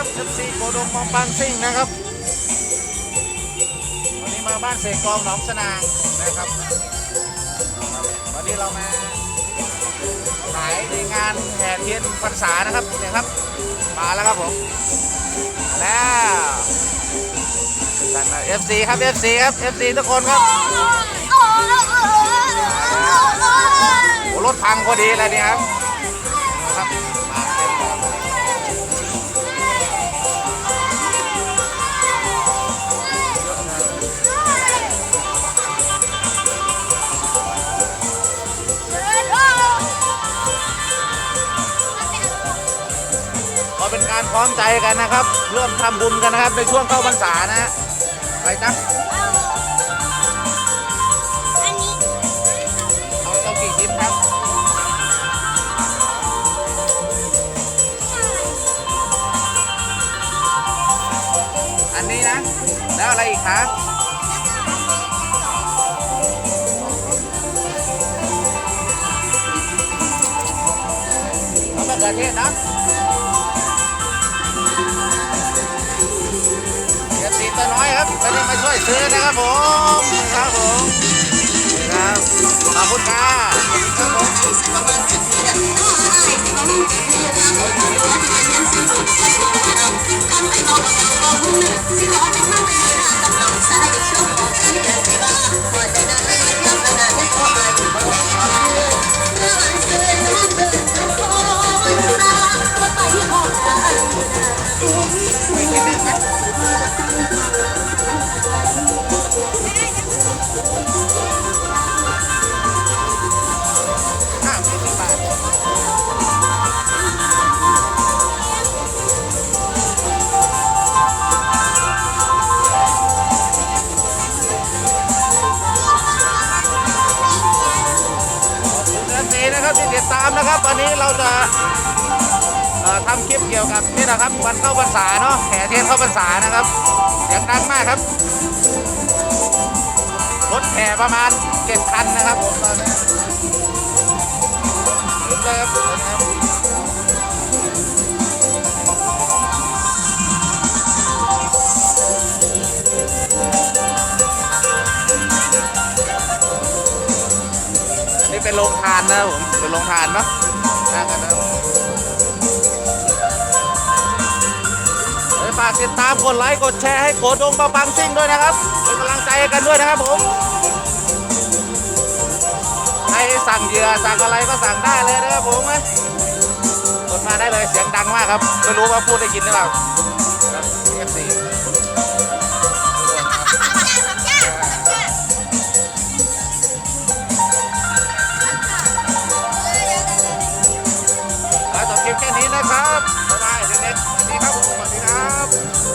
นะครับ FC โกดงมองปังซิ่งนะครับ วันนี้มาบ้านเสกกองหนองสนางนะครับ วันนี้เรามาขายในงานแห่เทียนพรรษานะครับเนี่ยครับ มาแล้วครับผมมาแล้วสั่นนะ FC ครับ FC ครับ FC ทุกคนครับโอ้รถพังพอดีเลยนี่ครับ การพร้อมใจกันนะครับ ร่วมทำบุญกันนะครับในช่วงเข้าพรรษานะฮะไปจ้ะเอาต้องกี่ชิ้นครับอันนี้นะ แล้วอะไรอีกคะเอามะเขือเทศนะ น้อยครับตอนนี้มาช่วยซื้อนะครับผมครับผมครับขอบคุณครับครับผม ห้าสิบบาทสีนะครับที่ติดตามนะครับ วันนี้เราจะทำคลิปเกี่ยวกับนี่นะครับวันเข้าพรรษาเนาะแห่เทียนเข้าพรรษานะครับเสียงดังมากครับ ถแห่ประมาณเจ็ดคันนะครับผมตอนนี้เลยครับถึงเลยครับอันนี้เป็นโรงทานนะผม เป็นโรงทานเนาะนั่งกันนะฝากติดตามกดไลค์ กดแชร์ให้โกดงปะปังซิ่งด้วยนะครับ เป็นกำลังใจให้กันด้วยนะครับผม สั่งเหยื่อสั่งอะไรก็สั่งได้เลยนะครับผมนะกดมาได้เลยเสียงดังมากครับไม่รู้ว่าพูดได้ยินหรือเปล่าครับ FC แล้วจบคลิปแค่นี้นะครับบ๊ายบายเด็กๆสวัสดีครับผมสวัสดีครับ